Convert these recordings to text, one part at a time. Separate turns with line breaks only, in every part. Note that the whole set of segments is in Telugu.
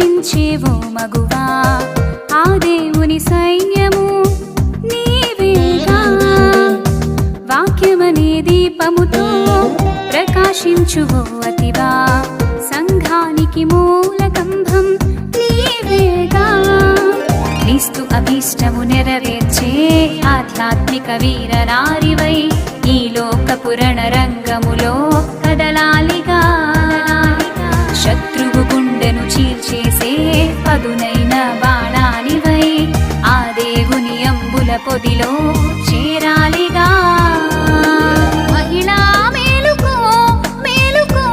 రక్షించేవో మగువా. ఆ దేవుని సైన్యము నీవేగా వాక్యమనే దీపముతో ప్రకాశించువో అతివా. సంఘానికి మూలకంభం నీవేగా క్రీస్తు అభీష్టము నెరవేర్చే ఆధ్యాత్మిక వీర నారివై చీల్చేసే పదునైన బాణానివై. ఆ దేవుని అంబుల పొదిలో చేరాలిగా. మహిళా మేలుకో మేలుకో.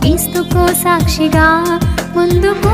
క్రీస్తుకో సాక్షిగా ముందుకు.